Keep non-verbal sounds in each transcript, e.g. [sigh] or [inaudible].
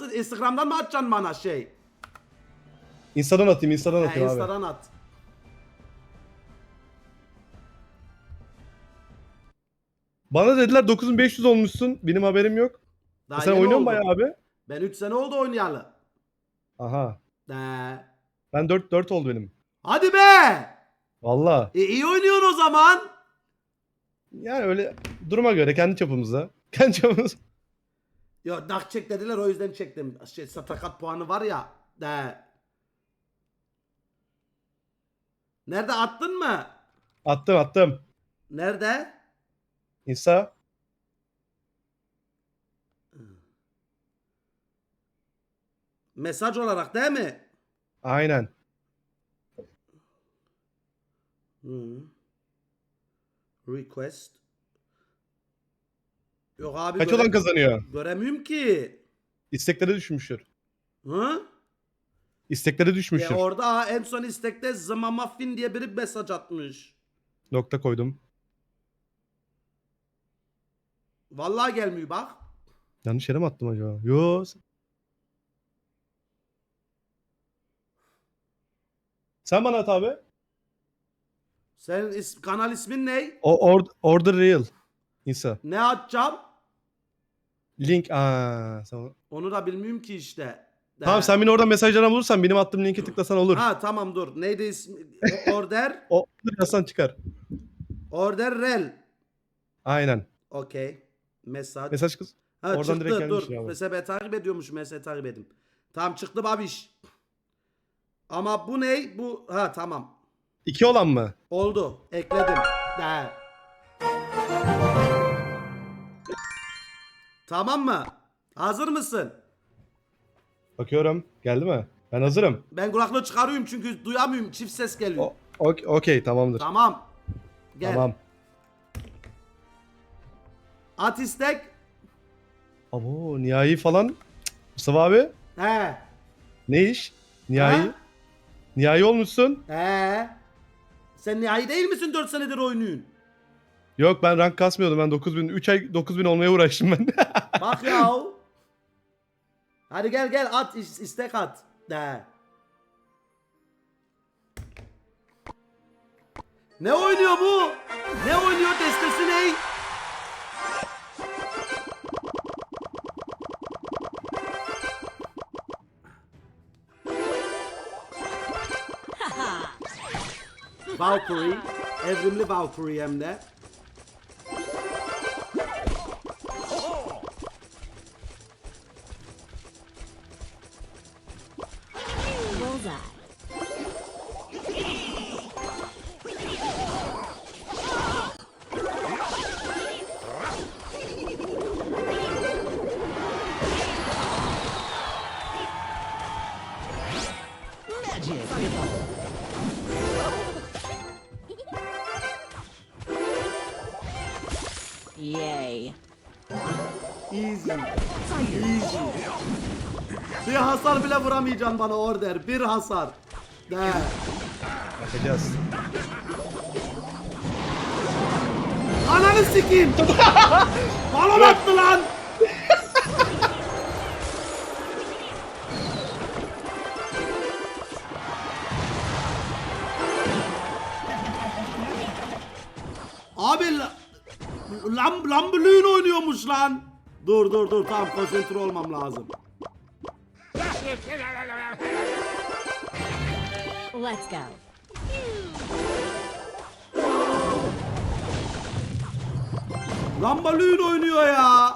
Instagram'dan mı atacaksın bana şey? Insta'dan atayım, Insta'dan He, atayım abi. Insta'dan at. Bana dediler 9500 olmuşsun. Benim haberim yok. Daha Sen yeni oynuyor oldu. musun bayağı abi? Ben 3 sene oldu oynayalı. Aha. He. Ben 4 4 oldu benim. Hadi be! Valla. E, iyi oynuyorsun o zaman. Yani öyle duruma göre kendi çapımızda. [laughs] Kendi çapımız. Yo dak çek dediler o yüzden çektim. Şey satakat puanı var ya. De. Nerede attın mı? Attım attım. Nerede? Insta. Mesaj olarak değil mi? Aynen. Hı. Request. Yok abi Kaç olan kazanıyor? göremiyorum ki. İsteklere düşmüştür. Hı? İsteklere düşmüştür. Ya orada ha, en son istekte Zıma Muffin diye biri mesaj atmış. Nokta koydum. Vallahi gelmiyor bak. Yanlış yere mi attım acaba? Yo. Sen bana at abi. Senin is- kanal ismin ne? O or- order real. Insta. Ne atacağım? Link. Aa, tamam. Onu da bilmiyorum ki işte. Tamam sen beni oradan mesajlarına bulursan benim attığım linki tıklasan olur. Ha tamam dur. Neydi ismi? Order. [laughs] O yazsan çıkar. Order rel. Aynen. Okey. Mesaj. Mesaj kız. ha oradan çıktı direkt gelmiş dur. ya. Mesela ben takip ediyormuş. Mesela takip edeyim. Tamam çıktı babiş. Ama bu ne? Bu ha tamam. İki olan mı? Oldu. Ekledim. De. Tamam mı? Hazır mısın? Bakıyorum. Geldi mi? Ben hazırım. Ben kulaklığı çıkarıyorum çünkü duyamıyorum. Çift ses geliyor. O- ok- Okey tamamdır. Tamam. Gel. Tamam. At istek. Abo nihai falan. Cık, Mustafa abi He. ne iş? Nihai. Ha? Nihai olmuşsun. He. Sen nihai değil misin 4 senedir oynuyorsun? Yok ben rank kasmıyordum. Ben 9000 3 ay 9000 olmaya uğraştım ben. [laughs] Bak ya. Hadi gel gel at is- istek at. De. Ne oynuyor bu? Ne oynuyor destesi ne? [laughs] Valkyrie. Evrimli Valkyrie hem de. Hasar bile vuramayacaksın bana order. Bir hasar. De. Bakacağız. Ananı sikeyim. [laughs] Balon attı lan. Abi la- lam lambulün oynuyormuş lan. Dur dur dur tamam konsantre olmam lazım. Let's go. Lambalün oynuyor ya.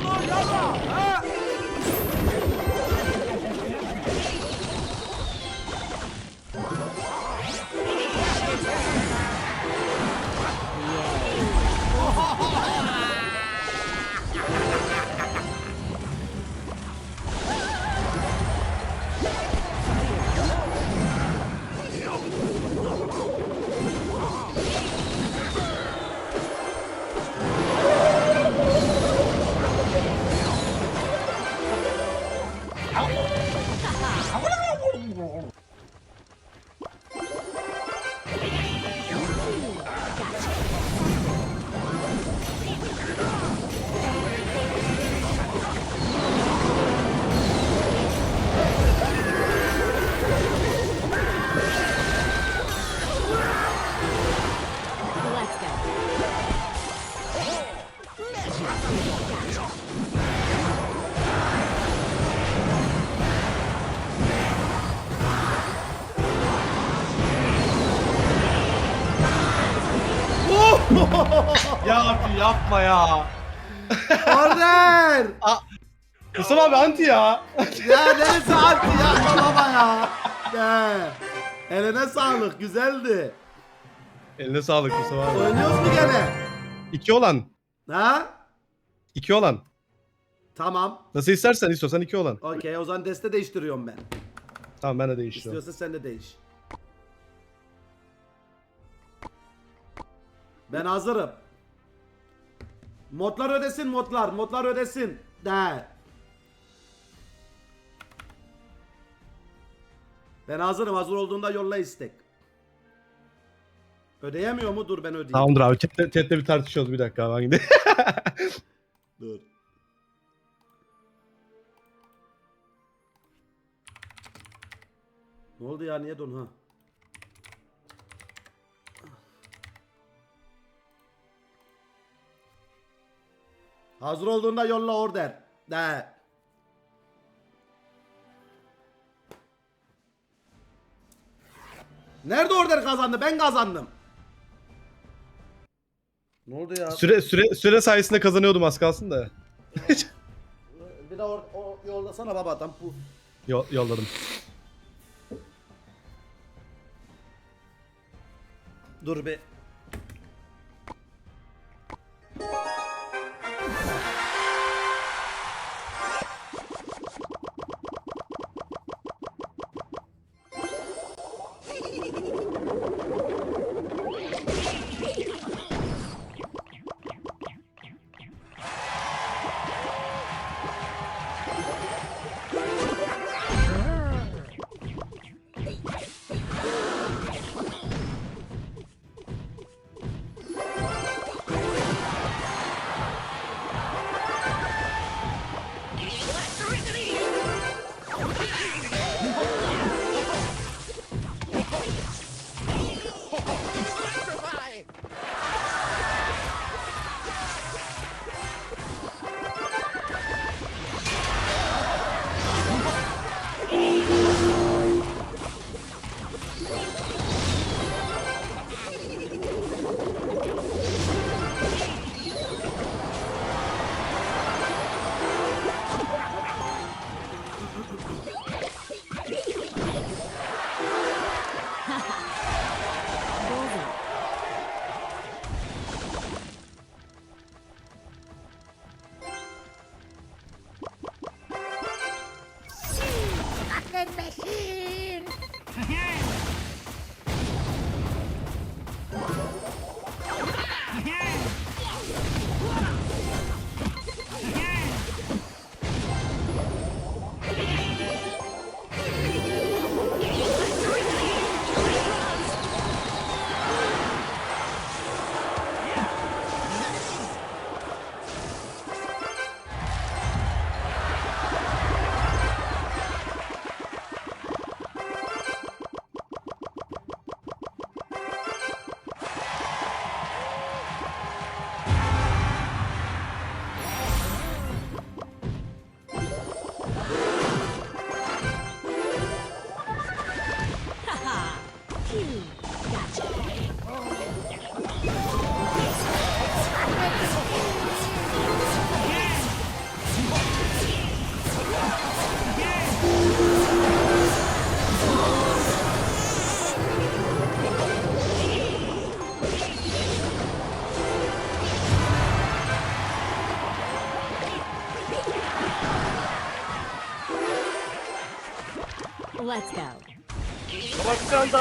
Let's Oh. Yapma ya. Order! Mustafa abi anti ya. ya neresi anti ya baba ya. De. Eline sağlık güzeldi. Eline sağlık Mustafa abi. Oynuyoruz mu gene? İki olan. Ha? İki olan. Tamam. Nasıl istersen istiyorsan iki olan. Okey o zaman deste değiştiriyorum ben. Tamam ben de değiştiriyorum. İstiyorsan sen de değiş. Ben hazırım. Modlar ödesin modlar. Modlar ödesin. De. Ben hazırım. Hazır olduğunda yolla istek. Ödeyemiyor mu? Dur ben ödeyeyim. Tamamdır abi. Chatte, chatte bir tartışıyoruz bir dakika. Ben gideyim. [laughs] Dur. Ne oldu ya? Niye don ha? Hazır olduğunda yolla order. De. Nerede order kazandı? Ben kazandım. Ne oldu ya? süre, süre, süre sayesinde kazanıyordum az kalsın da. [laughs] Bir de or, o yollasana baba adam bu. Yo- yolladım. Dur be.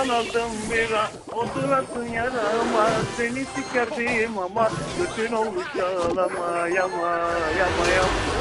Bakkaldan aldım bira Oturasın yarama. Seni sikerdim ama Bütün olmuş ağlama Yama yama yama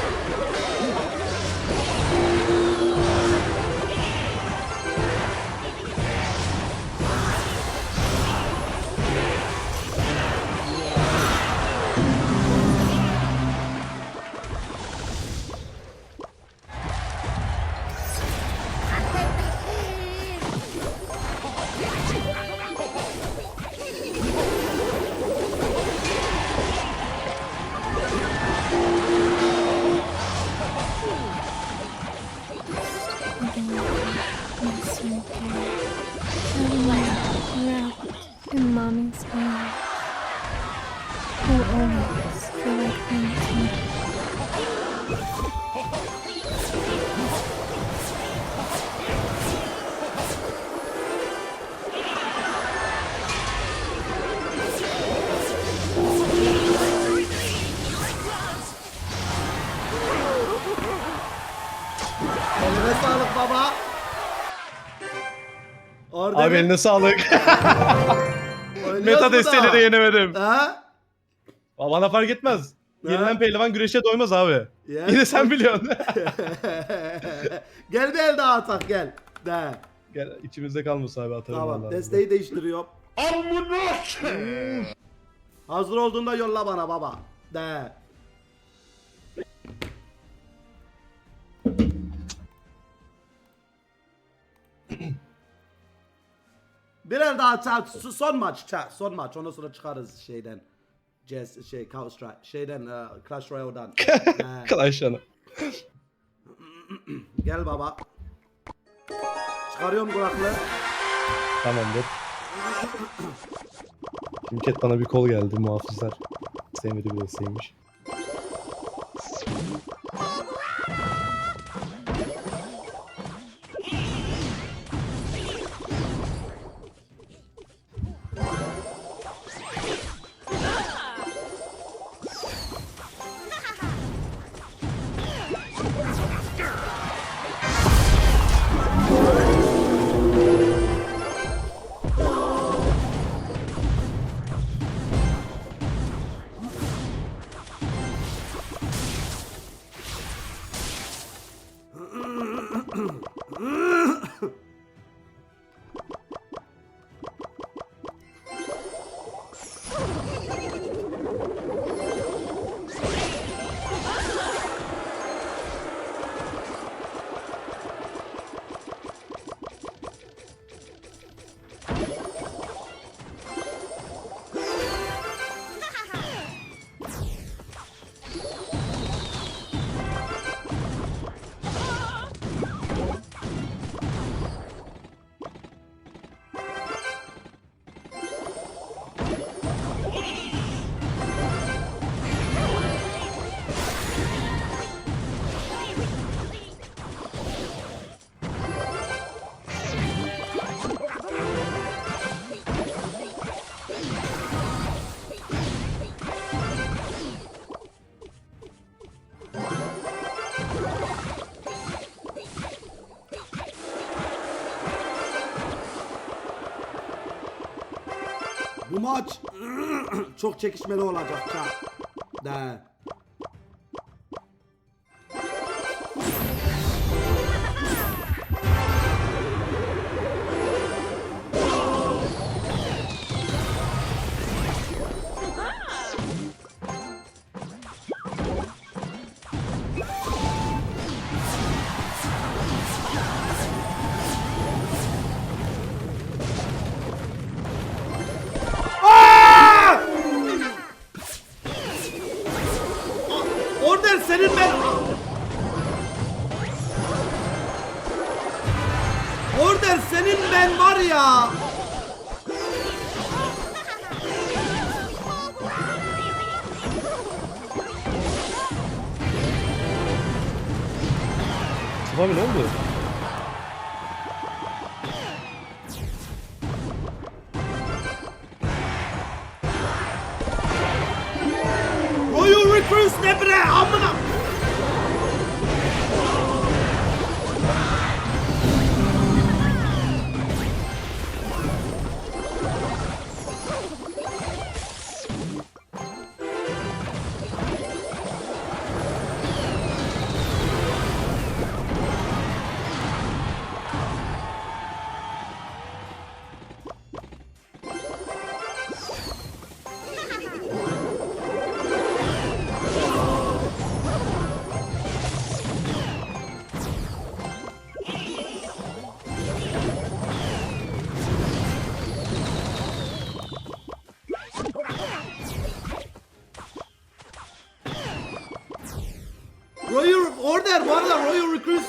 Abi eline sağlık. [laughs] Meta desteğiyle de yenemedim. Ha? Bana fark etmez. Ha? Yenilen pehlivan güreşe doymaz abi. Ya. Yine sen biliyorsun. [laughs] gel bir el daha atak gel. De. Gel içimizde kalmasın abi atarım Tamam vallahi. desteği değiştiriyorum. Hazır olduğunda yolla bana baba. De. Birer daha çat, son maç çat, son maç ondan sonra çıkarız şeyden. Jazz şey Counter Strike şeyden e, Clash Royale'dan. [laughs] De. Clash yanı. Gel baba. Çıkarıyorum kulaklığı. Tamamdır. Chat bana bir kol geldi muhafızlar. Sevmedi bir desteğiymiş. Bu maç çok çekişmeli olacak çat. De. Royal Recruits ne bre amına.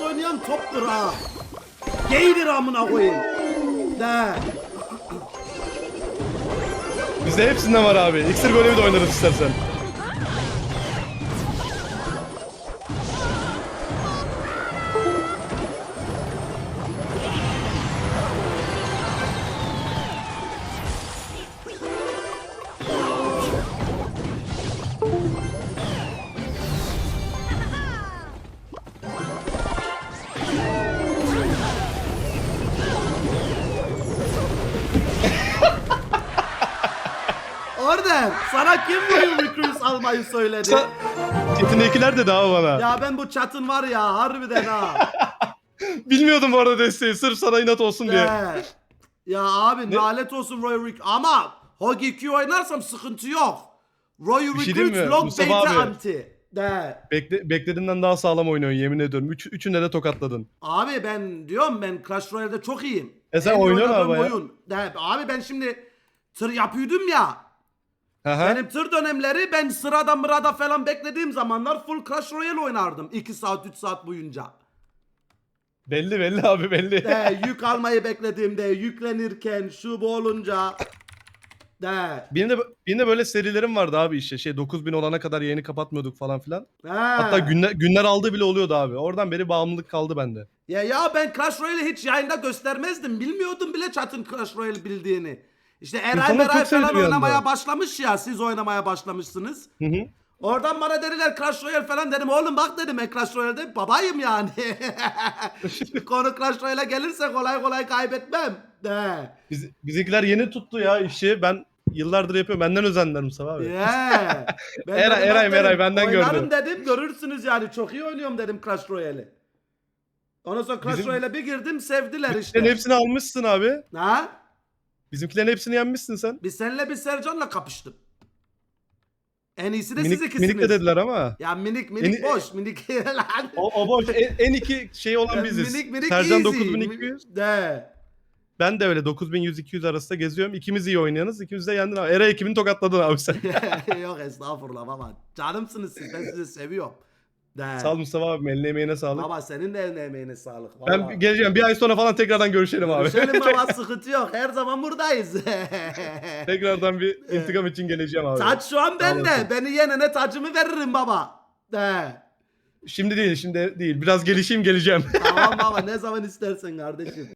Oynayan toptur ha. Geydir amına koyayım. De. Bizde hepsinden var abi. İksir görevi de oynarız istersen. Orada sana kim bu Recruits almayı söyledi? Çetin'dekiler de daha bana. ya ben bu chat'ın var ya harbiden ha. [laughs] Bilmiyordum bu arada desteği. Sırf sana inat olsun diye. Ya abi lanet olsun Roy Rick ama Hogi Q oynarsam sıkıntı yok. Roy Bir şey diyeyim Recruits mi? Mustafa beta abi. anti. De. Bekle, beklediğinden daha sağlam oynuyorsun yemin ediyorum. Üç, üçünde de tokatladın. Abi ben diyorum ben Clash Royale'de çok iyiyim. E sen En iyi oynuyorsun oynadığım abi ya. oyun. De, abi ben şimdi tır yapıyordum ya. Aha. Benim tır dönemleri ben sırada mırada falan beklediğim zamanlar full Clash Royale oynardım. 2 saat 3 saat boyunca. Belli belli abi belli. De, yük almayı beklediğimde yüklenirken şu bu olunca. De. Benim de, benim de böyle serilerim vardı abi işte. Şey 9000 olana kadar yayını kapatmıyorduk falan filan. He. Hatta günler, günler aldı bile oluyordu abi. Oradan beri bağımlılık kaldı bende. Ya ya ben Clash Royale'i hiç yayında göstermezdim. Bilmiyordum bile chat'ın Clash Royale bildiğini. İşte Eray sevdi falan anda. oynamaya başlamış ya. Siz oynamaya başlamışsınız. Hı hı. Oradan bana dediler Clash Royale falan dedim. Oğlum bak dedim ben Clash Royale'de babayım yani. [laughs] Konu Clash Royale'e gelirse kolay kolay kaybetmem. De. Biz, bizimkiler yeni tuttu ya işi. Ben yıllardır yapıyorum. Benden özendiler Mustafa abi. Yeah. [laughs] Ben Eray- dedim, Eray dedim, benden oynarım gördü. dedim görürsünüz yani çok iyi oynuyorum dedim Clash Royale'i. Ondan sonra Clash Bizim- Royale'e bir girdim sevdiler Sen işte. hepsini almışsın abi. Ha? Bizimkilerin hepsini yenmişsin sen. Bir senle bir Sercan'la kapıştım. En iyisi de siz Minik, ikisiniz. minik de dediler ama. Ya minik minik En- boş minik. [laughs] O, o boş. En, en iki şey olan biziz. Minik minik Sercan easy. 9200. De. Ben de öyle 9100-200 arasında geziyorum. İkimiz iyi oynayanız. İkimiz de yendin abi. Eray ekibini tokatladın abi sen. [laughs] Yok estağfurullah baba. Canımsınız siz ben sizi seviyorum. De. Sağ ol Mustafa abi. Eline emeğine sağlık. Baba senin de eline emeğine sağlık. Ben vallahi. geleceğim. Bir ay sonra falan tekrardan görüşelim abi. Görüşelim baba [laughs] sıkıntı yok. Her zaman buradayız. [laughs] tekrardan bir intikam için geleceğim abi. Taç şu an bende. Beni yenene tacımı veririm baba. De. Şimdi değil, şimdi değil. Biraz gelişeyim geleceğim. Tamam [laughs] baba ne zaman istersen kardeşim.